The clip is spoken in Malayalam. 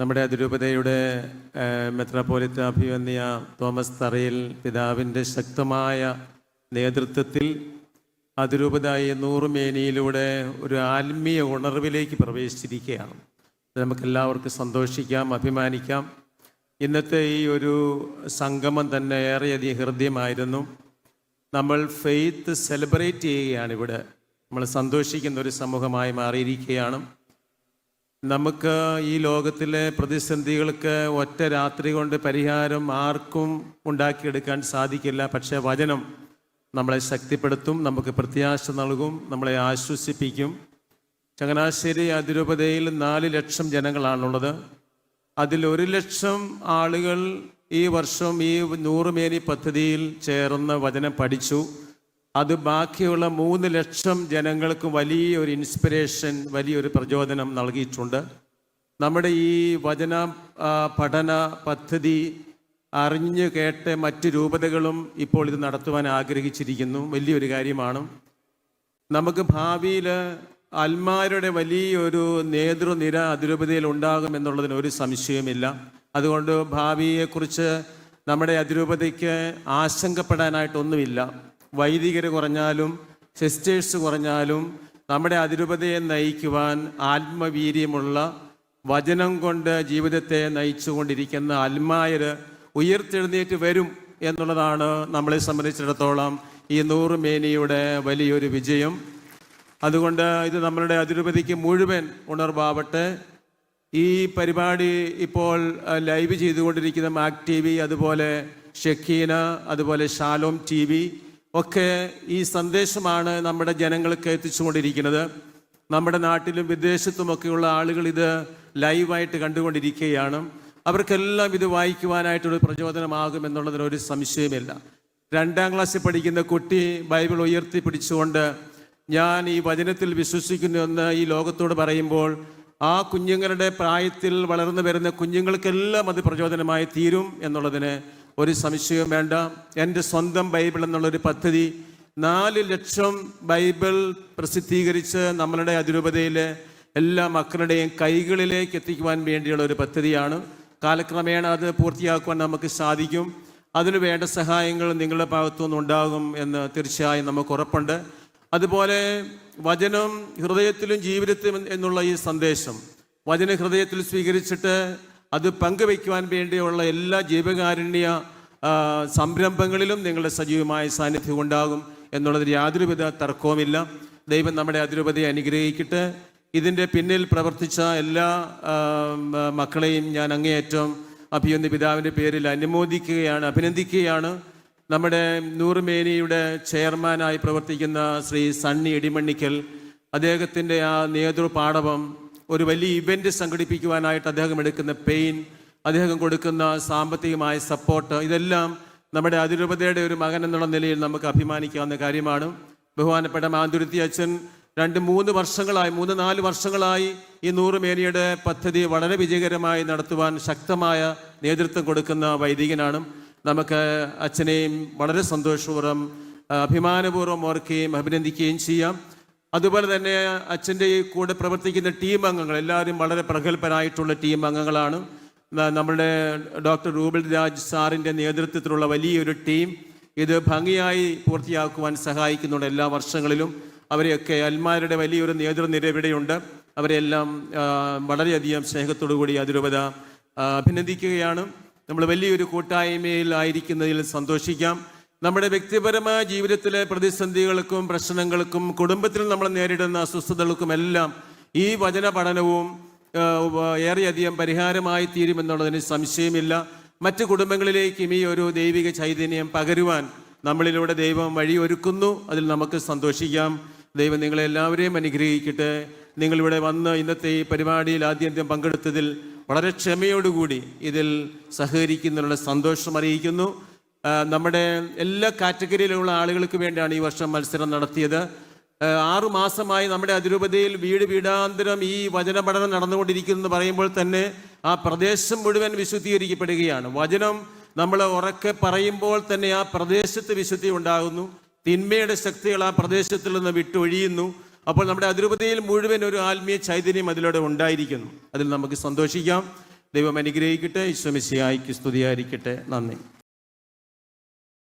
നമ്മുടെ അതിരൂപതയുടെ മെത്രാപോലിത്ത അഭിവന്യ തോമസ് തറയിൽ പിതാവിന്റെ ശക്തമായ നേതൃത്വത്തിൽ അതിരൂപത ഈ നൂറുമേനിയിലൂടെ ഒരു ആത്മീയ ഉണർവിലേക്ക് പ്രവേശിച്ചിരിക്കുകയാണ്. നമുക്കെല്ലാവർക്കും സന്തോഷിക്കാം അഭിമാനിക്കാം. ഇന്നത്തെ ഈ ഒരു സംഗമം തന്നെ ഏറെയധികം ഹൃദ്യമായിരുന്നു. നമ്മൾ ഫെയ്ത്ത് സെലിബ്രേറ്റ് ചെയ്യുകയാണ് ഇവിടെ. നമ്മൾ സന്തോഷിക്കുന്ന ഒരു സമൂഹമായി മാറിയിരിക്കുകയാണ്. നമുക്ക് ഈ ലോകത്തിലെ പ്രതിസന്ധികൾക്ക് ഒറ്റ രാത്രി കൊണ്ട് പരിഹാരം ആർക്കും ഉണ്ടാക്കിയെടുക്കാൻ സാധിക്കില്ല. പക്ഷേ വചനം നമ്മളെ ശക്തിപ്പെടുത്തും നമുക്ക് പ്രത്യാശ നൽകും നമ്മളെ ആശ്വസിപ്പിക്കും. ചങ്ങനാശ്ശേരി അതിരൂപതയിൽ നാല് ലക്ഷം ജനങ്ങളാണുള്ളത്. അതിൽ ഒരു ലക്ഷം ആളുകൾ ഈ വർഷം ഈ നൂറുമേനി പദ്ധതിയിൽ ചേർന്ന് വചനം പഠിച്ചു. അത് ബാക്കിയുള്ള മൂന്ന് ലക്ഷം ജനങ്ങൾക്ക് വലിയൊരു ഇൻസ്പിറേഷൻ വലിയൊരു പ്രചോദനം നൽകിയിട്ടുണ്ട്. നമ്മുടെ ഈ വചന പഠന പദ്ധതി അറിഞ്ഞു കേട്ട മറ്റ് രൂപതകളും ഇപ്പോൾ ഇത് നടത്തുവാൻ ആഗ്രഹിച്ചിരിക്കുന്നു. വലിയൊരു കാര്യമാണ്. നമുക്ക് ഭാവിയിൽ അൽമാരുടെ വലിയൊരു നേതൃനിര അതിരൂപതയിൽ ഉണ്ടാകും എന്നുള്ളതിന് ഒരു സംശയവുമില്ല. അതുകൊണ്ട് ഭാവിയെക്കുറിച്ച് നമ്മുടെ അതിരൂപതയ്ക്ക് ആശങ്കപ്പെടാനായിട്ടൊന്നുമില്ല. വൈദികർ കുറഞ്ഞാലും സിസ്റ്റേഴ്സ് കുറഞ്ഞാലും നമ്മുടെ അതിരൂപതയെ നയിക്കുവാൻ ആത്മവീര്യമുള്ള വചനം കൊണ്ട് ജീവിതത്തെ നയിച്ചുകൊണ്ടിരിക്കുന്ന അൽമായർ ഉയർത്തെഴുന്നേറ്റ് വരും എന്നുള്ളതാണ് നമ്മളെ സംബന്ധിച്ചിടത്തോളം ഈ നൂറ് മേനിയുടെ വലിയൊരു വിജയം. അതുകൊണ്ട് ഇത് നമ്മളുടെ അതിരൂപതിക്ക് മുഴുവൻ ഉണർവാവട്ടെ. ഈ പരിപാടി ഇപ്പോൾ ലൈവ് ചെയ്തുകൊണ്ടിരിക്കുന്ന മാക് ടി വി അതുപോലെ ഷെക്കീന അതുപോലെ ഷാലോം ടി വി ഒക്കെ ഈ സന്ദേശമാണ് നമ്മുടെ ജനങ്ങൾക്ക് എത്തിച്ചുകൊണ്ടിരിക്കുന്നത്. നമ്മുടെ നാട്ടിലും വിദേശത്തുമൊക്കെയുള്ള ആളുകൾ ഇത് ലൈവായിട്ട് കണ്ടുകൊണ്ടിരിക്കുകയാണ്. അവർക്കെല്ലാം ഇത് വായിക്കുവാനായിട്ടൊരു പ്രചോദനമാകും എന്നുള്ളതിന് ഒരു സംശയമില്ല. രണ്ടാം ക്ലാസ്സിൽ പഠിക്കുന്ന കുട്ടി ബൈബിൾ ഉയർത്തി പിടിച്ചുകൊണ്ട് ഞാൻ ഈ വചനത്തിൽ വിശ്വസിക്കുന്നു എന്ന് ഈ ലോകത്തോട് പറയുമ്പോൾ ആ കുഞ്ഞുങ്ങളുടെ പ്രായത്തിൽ വളർന്നു വരുന്ന കുഞ്ഞുങ്ങൾക്കെല്ലാം അത് പ്രചോദനമായി തീരും എന്നുള്ളതിന് ഒരു സംശയവും വേണ്ട. എന്റെ സ്വന്തം ബൈബിൾ എന്നുള്ളൊരു പദ്ധതി നാല് ലക്ഷം ബൈബിൾ പ്രസിദ്ധീകരിച്ച് നമ്മളുടെ അതിരൂപതയിലെ എല്ലാ മക്കളുടെയും കൈകളിലേക്ക് എത്തിക്കുവാൻ വേണ്ടിയുള്ള ഒരു പദ്ധതിയാണ്. കാലക്രമേണ അത് പൂർത്തിയാക്കുവാൻ നമുക്ക് സാധിക്കും. അതിന് വേണ്ട സഹായങ്ങൾ നിങ്ങളുടെ ഭാഗത്തുനിന്ന് ഉണ്ടാകും എന്ന് തീർച്ചയായും നമുക്ക് ഉറപ്പുണ്ട്. അതുപോലെ വചനം ഹൃദയത്തിലും ജീവിതത്തിലും എന്നുള്ള ഈ സന്ദേശം വചന ഹൃദയത്തിൽ സ്വീകരിച്ചിട്ട് അത് പങ്കുവയ്ക്കുവാൻ വേണ്ടിയുള്ള എല്ലാ ജീവകാരുണ്യ സംരംഭങ്ങളിലും നിങ്ങളുടെ സജീവമായ സാന്നിധ്യം ഉണ്ടാകും എന്നുള്ളതിൽ യാതൊരുവിധ തർക്കവുമില്ല. ദൈവം നമ്മുടെ അതിരൂപതയെ അനുഗ്രഹിക്കട്ടെ. ഇതിന്റെ പിന്നിൽ പ്രവർത്തിച്ച എല്ലാ മക്കളെയും ഞാൻ അങ്ങേയറ്റം അഭിയന്തി പിതാവിന്റെ പേരിൽ അനുമോദിക്കുകയാണ് അഭിനന്ദിക്കുകയാണ്. നമ്മുടെ നൂറുമേനിയുടെ ചെയർമാനായി പ്രവർത്തിക്കുന്ന ശ്രീ സണ്ണി ഇടിമണ്ണിക്കൽ അദ്ദേഹത്തിന്റെ ആ നേതൃപാടവം ഒരു വലിയ ഇവന്റ് സംഘടിപ്പിക്കുവാനായിട്ട് അദ്ദേഹം എടുക്കുന്ന പെയിൻ അദ്ദേഹം കൊടുക്കുന്ന സാമ്പത്തികമായ സപ്പോർട്ട് ഇതെല്ലാം നമ്മുടെ അതിരൂപതയുടെ ഒരു മകൻ എന്നുള്ള നിലയിൽ നമുക്ക് അഭിമാനിക്കാവുന്ന കാര്യമാണ്. ബഹുമാനപ്പെട്ട മാന്തുരുത്തി അച്ഛൻ രണ്ട് മൂന്ന് വർഷങ്ങളായി മൂന്ന് നാല് വർഷങ്ങളായി ഈ നൂറ് മേനിയുടെ പദ്ധതി വളരെ വിജയകരമായി നടത്തുവാൻ ശക്തമായ നേതൃത്വം കൊടുക്കുന്ന വൈദികനാണ്. നമുക്ക് അച്ഛനെയും വളരെ സന്തോഷപൂർവം അഭിമാനപൂർവം ഓർക്കുകയും അഭിനന്ദിക്കുകയും ചെയ്യാം. അതുപോലെ തന്നെ അച്ഛന്റെ കൂടെ പ്രവർത്തിക്കുന്ന ടീം അംഗങ്ങൾ എല്ലാവരും വളരെ പ്രഗത്ഭരായിട്ടുള്ള ടീം അംഗങ്ങളാണ്. നമ്മുടെ ഡോക്ടർ റൂബൽ രാജ് സാറിന്റെ നേതൃത്വത്തിലുള്ള വലിയൊരു ടീം. ഇത് ഭംഗിയായി പൂർത്തിയാക്കുവാൻ സഹായിക്കുന്നുണ്ട് എല്ലാ വർഷങ്ങളിലും. അവരെയൊക്കെ അൽമാരുടെ വലിയൊരു നേതൃനിര ഇവിടെയുണ്ട് അവരെല്ലാം വളരെയധികം സ്നേഹത്തോടു കൂടി അതിരൂപത അഭിനന്ദിക്കുകയാണ്. നമ്മൾ വലിയൊരു കൂട്ടായ്മയിൽ ആയിരിക്കുന്നതിൽ സന്തോഷിക്കാം. നമ്മുടെ വ്യക്തിപരമായ ജീവിതത്തിലെ പ്രതിസന്ധികൾക്കും പ്രശ്നങ്ങൾക്കും കുടുംബത്തിൽ നമ്മൾ നേരിടുന്ന അസ്വസ്ഥതകൾക്കും എല്ലാം ഈ വചന പഠനവും ഏറെയധികം പരിഹാരമായി തീരുമെന്നുള്ളതിന് സംശയമില്ല. മറ്റ് കുടുംബങ്ങളിലേക്കും ഈ ഒരു ദൈവിക ചൈതന്യം പകരുവാൻ നമ്മളിലൂടെ ദൈവം വഴിയൊരുക്കുന്നു. അതിൽ നമുക്ക് സന്തോഷിക്കാം. ദൈവം നിങ്ങളെ എല്ലാവരെയും അനുഗ്രഹിക്കട്ടെ. നിങ്ങളിവിടെ വന്ന് ഇന്നത്തെ ഈ പരിപാടിയിൽ ആദ്യന്ത്യം പങ്കെടുത്തതിൽ വളരെ ക്ഷമയോടുകൂടി ഇതിൽ സഹകരിക്കുന്നതിനുള്ള സന്തോഷം അറിയിക്കുന്നു. നമ്മുടെ എല്ലാ കാറ്റഗറിയിലുള്ള ആളുകൾക്ക് വേണ്ടിയാണ് ഈ വർഷം മത്സരം നടത്തിയത്. ആറുമാസമായി ആറു മാസമായി നമ്മുടെ അതിരൂപതയിൽ വീട് വീടാന്തരം ഈ വചന പഠനം നടന്നുകൊണ്ടിരിക്കുന്നു എന്ന് പറയുമ്പോൾ തന്നെ ആ പ്രദേശം മുഴുവൻ വിശുദ്ധീകരിക്കപ്പെടുകയാണ്. വചനം നമ്മൾ ഉറക്കെ പറയുമ്പോൾ തന്നെ ആ പ്രദേശത്ത് വിശുദ്ധി ഉണ്ടാകുന്നു. തിന്മയുടെ ശക്തികൾ ആ പ്രദേശത്തിൽ നിന്ന് വിട്ടൊഴിയുന്നു. അപ്പോൾ നമ്മുടെ അതിരൂപതയിൽ മുഴുവൻ ഒരു ആത്മീയ ചൈതന്യം അതിലൂടെ ഉണ്ടായിരിക്കുന്നു. അതിൽ നമുക്ക് സന്തോഷിക്കാം. ദൈവം അനുഗ്രഹിക്കട്ടെ. ഈശ്വമിശിയായിക്ക് സ്തുതിയായിരിക്കട്ടെ. നന്ദി.